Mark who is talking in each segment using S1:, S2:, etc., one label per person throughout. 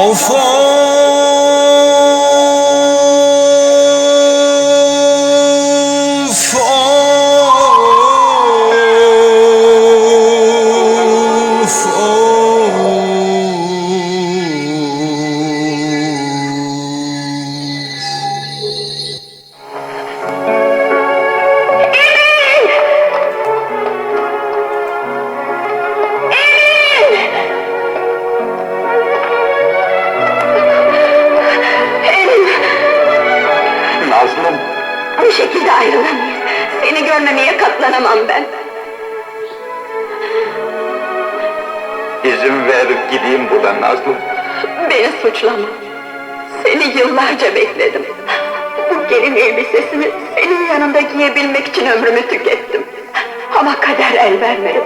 S1: 好风 görmemeye katlanamam ben.
S2: izin ver gideyim buradan Nazlım.
S1: Beni suçlama. Seni yıllarca bekledim. Bu gelin elbisesini senin yanında giyebilmek için ömrümü tükettim. Ama kader el vermedi.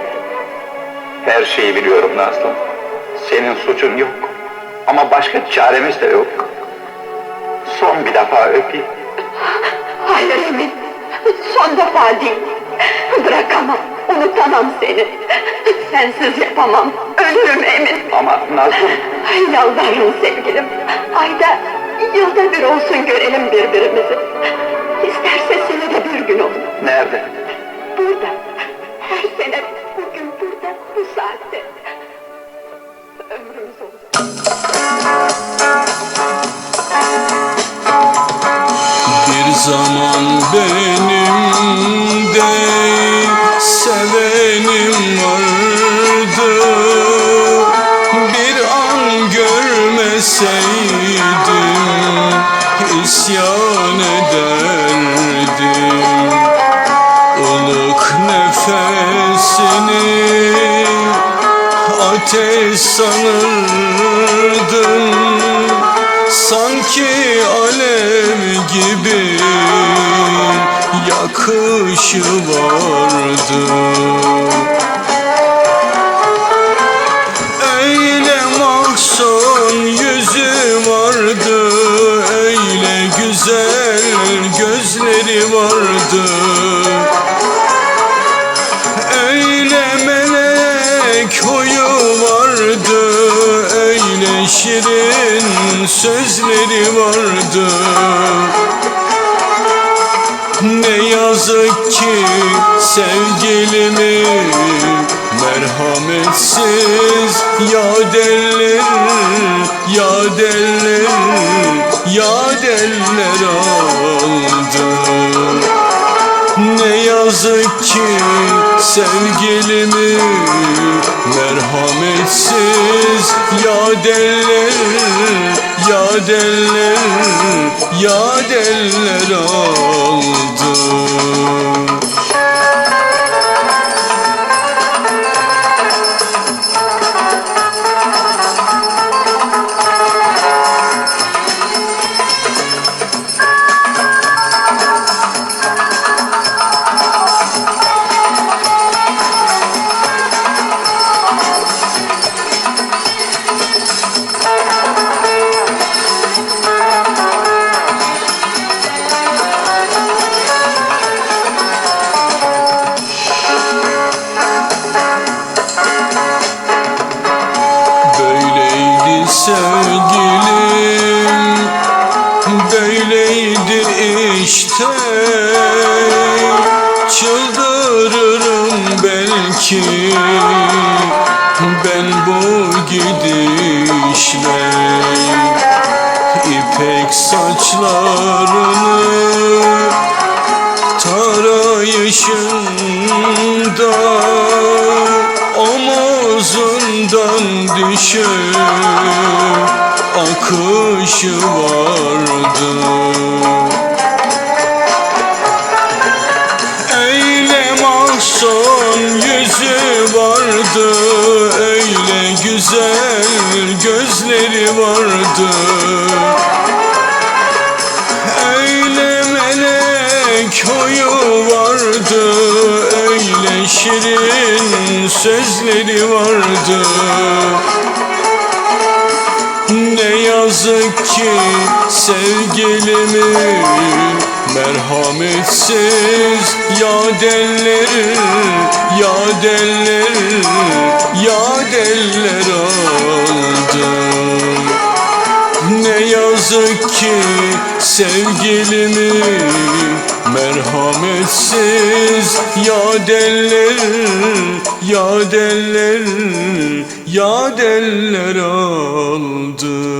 S2: Her şeyi biliyorum Nazlım. Senin suçun yok. Ama başka çaremiz de yok. Son bir defa öpeyim.
S1: Hayır Emin. Son defa değil. Bırakamam. Unutamam seni. Sensiz yapamam. Ölürüm Emin.
S2: Ama Nazlım,
S1: Yalvarırım sevgilim. Ayda yılda bir olsun görelim birbirimizi. İsterse senede bir gün olur.
S2: nerede?
S1: Burada.
S3: Zaman benim de sevenim vardı. Bir an görmeseydim isyan ederdim. Ilık nefesini ateş sanırdım. Sanki alev gibi yakışı vardı Öyle mahzun yüzü vardı Öyle güzel gözleri vardı Öyle melek huyu vardı Öyle şirin sözleri vardı Ne yazık ki sevgilimi Merhametsiz ya eller, ya deller, ya deller aldı. Ne yazık ki sevgilimi Merhametsiz ya deller, ya deller, ya deller aldı işte Çıldırırım belki. Ben bu gidişle İpek saçlarını tarayışında omuzundan düşüp akışı vardı güzel gözleri vardı. Öyle melek huyu vardı Öyle şirin sözleri vardı. Ne yazık ki sevgilimi Merhametsiz ya deller, ya deller, ya deller aldı. Ne yazık ki sevgilimi Merhametsiz ya deller, ya deller, ya deller aldı.